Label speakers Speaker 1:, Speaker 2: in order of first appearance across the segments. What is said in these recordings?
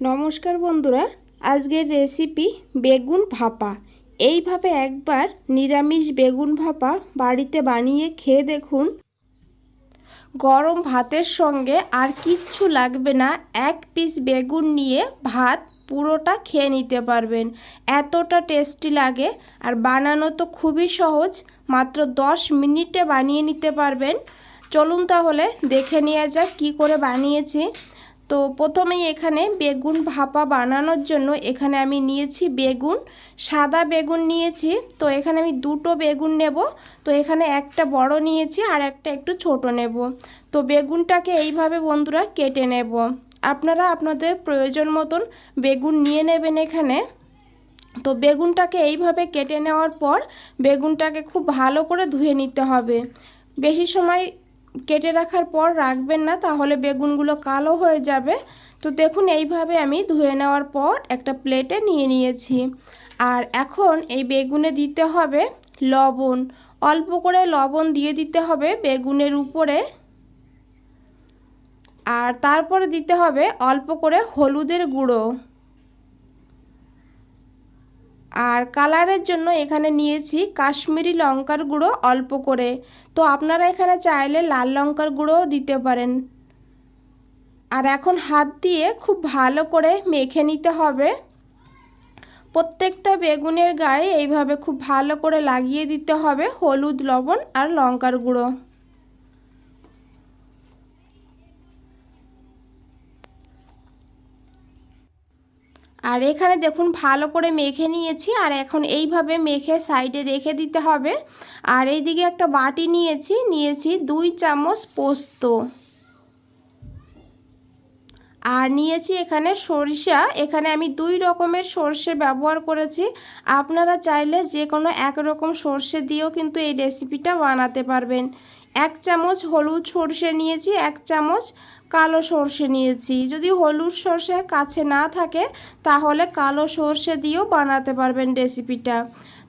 Speaker 1: নমস্কার বন্ধুরা, আজকের রেসিপি বেগুন ভাপা। এইভাবে একবার নিরামিষ বেগুন ভাপা বাড়িতে বানিয়ে খেয়ে দেখুন। গরম ভাতের সঙ্গে আর কিচ্ছু লাগবে না, এক পিস বেগুন নিয়ে ভাত পুরোটা খেয়ে নিতে পারবেন। এতটা টেস্টি লাগে আর বানানো তো খুবই সহজ, মাত্র দশ মিনিটে বানিয়ে নিতে পারবেন। চলুন তাহলে দেখে নেওয়া যাক কী করে বানিয়েছি। তো প্রথমেই এখানে বেগুন ভাপা বানানোর জন্য এখানে আমি নিয়েছি বেগুন, সাদা বেগুন নিয়েছি। তো এখানে আমি দুটো বেগুন নেব। তো এখানে একটা বড় নিয়েছি আর একটা একটু ছোট নেব। তো বেগুনটাকে এইভাবে বন্ধুরা কেটে নেব। আপনারা আপনাদের প্রয়োজন মতন বেগুন নিয়ে নেবেন এখানে। তো বেগুনটাকে এইভাবে কেটে নেওয়ার পর বেগুনটাকে খুব ভালো করে ধুয়ে নিতে হবে। বেশি সময় কেটে রাখার পর রাখবেন না, তাহলে বেগুনগুলো কালো হয়ে যাবে। তো দেখুন, এইভাবে আমি ধুয়ে নেওয়ার পর একটা প্লেটে নিয়ে নিয়েছি। আর এখন এই বেগুনে দিতে হবে লবণ। অল্প করে লবণ দিয়ে দিতে হবে বেগুনের উপরে। আর তারপরে দিতে হবে অল্প করে হলুদের গুঁড়ো। আর কালারের জন্য এখানে নিয়েছি কাশ্মীরি লঙ্কার গুঁড়ো অল্প করে। তো আপনারা এখানে চাইলে লাল লঙ্কার গুঁড়োও দিতে পারেন। আর এখন হাত দিয়ে খুব ভালো করে মেখে নিতে হবে। প্রত্যেকটা বেগুনের গায়ে এইভাবে খুব ভালো করে লাগিয়ে দিতে হবে হলুদ, লবণ আর লঙ্কার গুঁড়ো। আর এখানে দেখুন ভালো করে মেখে নিয়েছি আর এখন এইভাবে মেখে সাইডে রেখে দিতে হবে। আর এইদিকে একটা বাটি নিয়েছি নিয়েছি দুই চামচ পোস্ত। আর নিয়েছি এখানে সরিষা, এখানে আমি দুই রকমের সর্ষে ব্যবহার করেছি। আপনারা চাইলে যে কোনো একরকম সর্ষে দিয়েও কিন্তু এই রেসিপিটা বানাতে পারবেন। এক চামচ হলুদ সর্ষে নিয়েছি, এক চামচ কালো সর্ষে নিয়েছি। যদি হলুদ সর্ষে কাছে না থাকে, তাহলে কালো সর্ষে দিয়েও বানাতে পারবেন রেসিপিটা।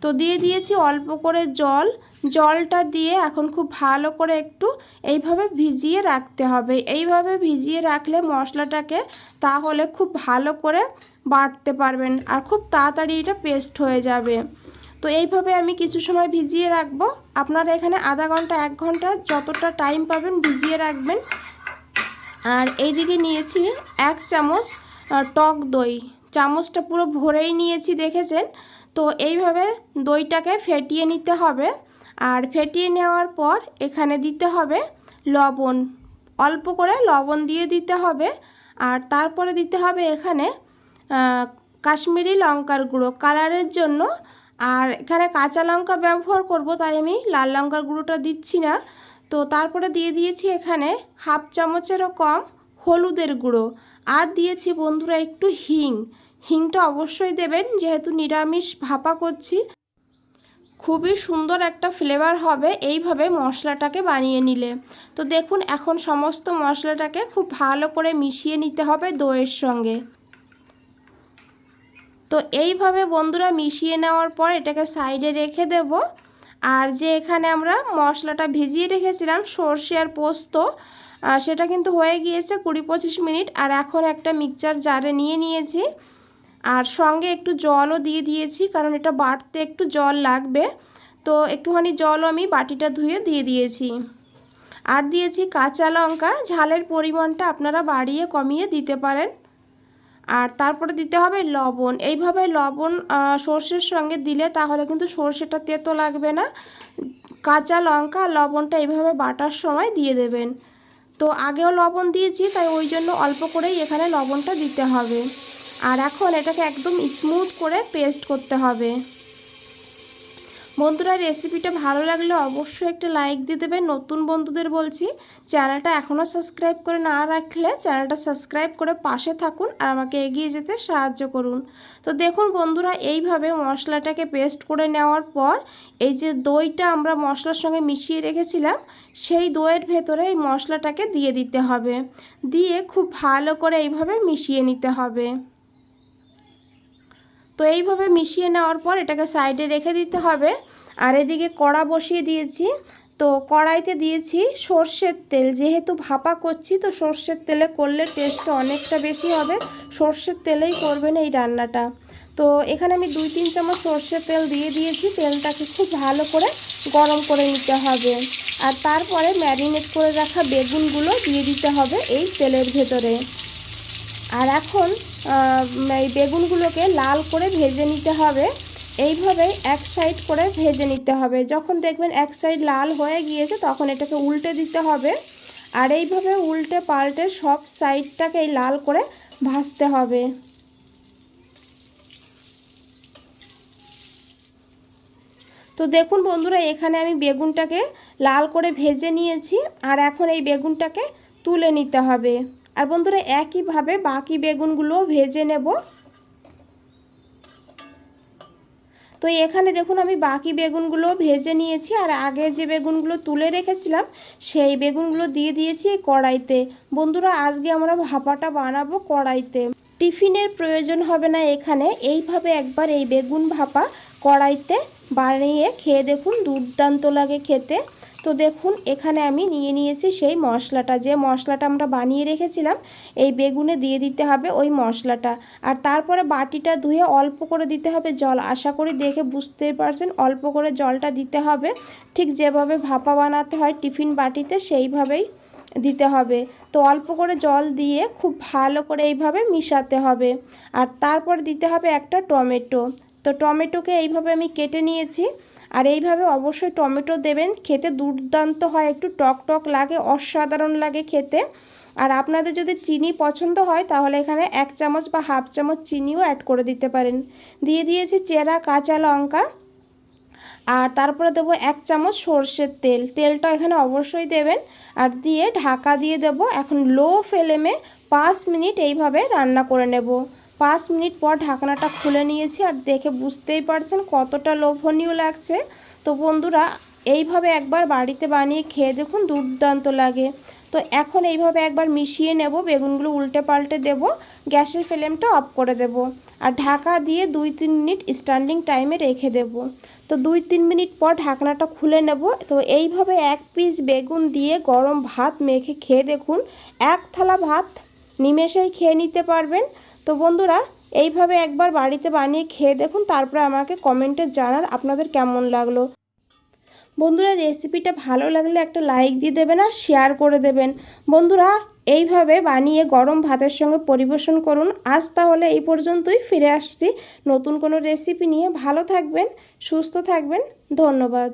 Speaker 1: তো দিয়ে দিয়েছি অল্প করে জল। জলটা দিয়ে এখন খুব ভালো করে একটু এইভাবে ভিজিয়ে রাখতে হবে। এইভাবে ভিজিয়ে রাখলে মশলাটাকে তাহলে খুব ভালো করে বাটতে পারবেন আর খুব তাড়াতাড়ি এটা পেস্ট হয়ে যাবে। তো এইভাবে আমি কিছু সময় ভিজিয়ে রাখব। আপনারা এখানে আধা ঘণ্টা, এক ঘণ্টা যতটা টাইম পাবেন ভিজিয়ে রাখবেন। আর এইদিকে নিয়েছি এক চামচ টক দই। চামচটা পুরো ভরেই নিয়েছি, দেখেছেন? তো এইভাবে দইটাকে ফেটিয়ে নিতে হবে। আর ফেটিয়ে নেওয়ার পর এখানে দিতে হবে লবণ। অল্প করে লবণ দিয়ে দিতে হবে। আর তারপরে দিতে হবে এখানে কাশ্মীরি লঙ্কার গুঁড়ো। কালারের জন্য আর এখানে কাঁচা লঙ্কা ব্যবহার করব, তাই আমি লাল লঙ্কার গুঁড়োটা দিচ্ছি না। তো তারপরে দিয়ে দিয়েছি এখানে হাফ চামচেরও কম হলুদের গুঁড়ো। আর দিয়েছি বন্ধুরা একটু হিং। হিংটা অবশ্যই দেবেন, যেহেতু নিরামিষ ভাপা করছি। খুবই সুন্দর একটা ফ্লেভার হবে এইভাবে মশলাটাকে বানিয়ে নিলে। তো দেখুন, এখন সমস্ত মশলাটাকে খুব ভালো করে মিশিয়ে নিতে হবে দইয়ের সঙ্গে। তো এইভাবে বন্ধুরা মিশিয়ে নেওয়ার পর এটাকে সাইডে রেখে দেব। আর যে এখানে আমরা মশলাটা ভিজিয়ে রেখেছিলাম, সর্ষে আর পোস্ত সেটা কিন্তু হয়ে গিয়েছে কুড়ি পঁচিশ মিনিট। আর এখন একটা মিক্সচার জারে নিয়ে নিয়েছি। আর সঙ্গে একটু জলও দিয়ে দিয়েছি, কারণ এটা বাটতে একটু জল লাগবে। তো একটুখানি জলও আমি বাটিটা ধুয়ে দিয়ে দিয়েছি। আর দিয়েছি কাঁচা লঙ্কা, ঝালের পরিমাণটা আপনারা বাড়িয়ে কমিয়ে দিতে পারেন। আর তারপরে দিতে হবে লবণ। এইভাবে লবণ সর্ষের সঙ্গে দিলে তাহলে কিন্তু সর্ষেটা তেতো লাগবে না। কাঁচা লঙ্কা, লবণটা এইভাবে বাটার সময় দিয়ে দেবেন। তো আগেও লবণ দিয়েছি, তাই ওই জন্য অল্প করেই এখানে লবণটা দিতে হবে। আর এখন এটাকে একদম স্মুথ করে পেস্ট করতে হবে। বন্ধুরা রেসিপিটা ভালো লাগলে অবশ্যই একটা লাইক দিয়ে দেবেন। নতুন বন্ধুদের বলছি, চ্যানেলটা এখনও সাবস্ক্রাইব করে না রাখলে চ্যানেলটা সাবস্ক্রাইব করে পাশে থাকুন আর আমাকে এগিয়ে যেতে সাহায্য করুন। তো দেখুন বন্ধুরা, এইভাবে মশলাটাকে পেস্ট করে নেওয়ার পর এই যে দইটা আমরা মশলার সঙ্গে মিশিয়ে রেখেছিলাম, সেই দইয়ের ভেতরে এই মশলাটাকে দিয়ে দিতে হবে। দিয়ে খুব ভালো করে এইভাবে মিশিয়ে নিতে হবে। তো এইভাবে মিশিয়ে নেওয়ার পর এটাকে সাইডে রেখে দিতে হবে। আর এদিকে কড়া বসিয়ে দিয়েছি। তো কড়াইতে দিয়েছি সর্ষের তেল। যেহেতু ভাপা করছি, তো সর্ষের তেলে করলে টেস্টটা অনেকটা বেশি হবে। সর্ষের তেলেই করবেন এই রান্নাটা। তো এখানে আমি দুই তিন চামচ সর্ষের তেল দিয়ে দিয়েছি। তেলটাকে খুব ভালো করে গরম করে নিতে হবে। আর তারপরে ম্যারিনেট করে রাখা বেগুনগুলো দিয়ে দিতে হবে এই তেলের ভেতরে। আর এখন এই বেগুনগুলোকে লাল করে ভেজে নিতে হবে। এইভাবে এক সাইড করে ভেজে নিতে হবে। যখন দেখবেন এক সাইড লাল হয়ে গিয়েছে, তখন এটাকে উল্টে দিতে হবে। আর এইভাবে উল্টে পাল্টে সব সাইডটাকেই লাল করে ভাজতে হবে। তো দেখুন বন্ধুরা, এখানে আমি বেগুনটাকে লাল করে ভেজে নিয়েছি। আর এখন এই বেগুনটাকে তুলে নিতে হবে। আর বন্ধুরা, একইভাবে বাকি বেগুনগুলোও ভেজে নেব। তো এখানে দেখুন, আমি বাকি বেগুনগুলো ভেজে নিয়েছি। আর আগে যে বেগুনগুলো তুলে রেখেছিলাম, সেই বেগুনগুলো দিয়ে দিয়েছি এই কড়াইতে। বন্ধুরা, আজকে আমরা ভাপাটা বানাবো কড়াইতে। টিফিনের প্রয়োজন হবে না এখানে। এইভাবে একবার এই বেগুন ভাপা কড়াইতে বানিয়ে খেয়ে দেখুন, দুর্দান্ত লাগে খেতে। তো দেখুন, এখানে আমি নিয়ে নিয়েছি সেই মশলাটা। যে মশলাটা আমরা বানিয়ে রেখেছিলাম, এই বেগুনে দিয়ে দিতে হবে ওই মশলাটা। আর তারপরে বাটিটা ধুয়ে অল্প করে দিতে হবে জল। আশা করি দেখে বুঝতেই পারছেন, অল্প করে জলটা দিতে হবে। ঠিক যেভাবে ভাপা বানাতে হয় টিফিন বাটিতে, সেইভাবেই দিতে হবে। তো অল্প করে জল দিয়ে খুব ভালো করে এইভাবে মিশাতে হবে। আর তারপর দিতে হবে একটা টমেটো। তো টমেটোকে এইভাবে আমি কেটে নিয়েছি। আর এইভাবে অবশ্যই টমেটো দেবেন। খেতে দুর্দান্ত হয়, একটু টক টক লাগে, অসাধারণ লাগে খেতে। আর আপনাদের যদি চিনি পছন্দ হয়, তাহলে এখানে এক চামচ বা হাফ চামচ চিনিও অ্যাড করে দিতে পারেন। দিয়ে দিয়েছি চেরা কাঁচা লঙ্কা। আর তারপরে দেবো এক চামচ সর্ষের তেল। তেলটা এখানে অবশ্যই দেবেন। আর দিয়ে ঢাকা দিয়ে দেব এখন লো ফ্লেমে পাঁচ মিনিট এইভাবে রান্না করে নেব। পাঁচ মিনিট পর ঢাকনাটা খুলে নিয়েছি আর দেখে বুঝতেই পারছেন কতটা লোভনীয় লাগছে। তো বন্ধুরা, এইভাবে একবার বাড়িতে বানিয়ে খেয়ে দেখুন দুর্দান্ত লাগে। তো এখন এইভাবে একবার মিশিয়ে নেব, বেগুনগুলো উল্টে পাল্টে দেব, গ্যাসের ফ্লেমটা অফ করে দেব আর ঢাকা দিয়ে দুই তিন মিনিট স্ট্যান্ডিং টাইমে রেখে দেব। তো দুই তিন মিনিট পর ঢাকনাটা খুলে নেব। তো এইভাবে এক পিস বেগুন দিয়ে গরম ভাত মেখে খেয়ে দেখুন, এক থালা ভাত নিমেষেই খেয়ে নিতে পারবেন। তো বন্ধুরা, এইভাবে একবার বাড়িতে বানিয়ে খেয়ে দেখুন, তারপরে আমাকে কমেন্টে জানার আপনাদের কেমন লাগল। বন্ধুরা, রেসিপিটা ভালো লাগলে একটা লাইক দিয়ে দেবেন আর শেয়ার করে দেবেন। বন্ধুরা, এইভাবে বানিয়ে গরম ভাতের সঙ্গে পরিবেশন করুন। আজ তাহলে এই পর্যন্তই, ফিরে আসছি নতুন কোনো রেসিপি নিয়ে। ভালো থাকবেন, সুস্থ থাকবেন, ধন্যবাদ।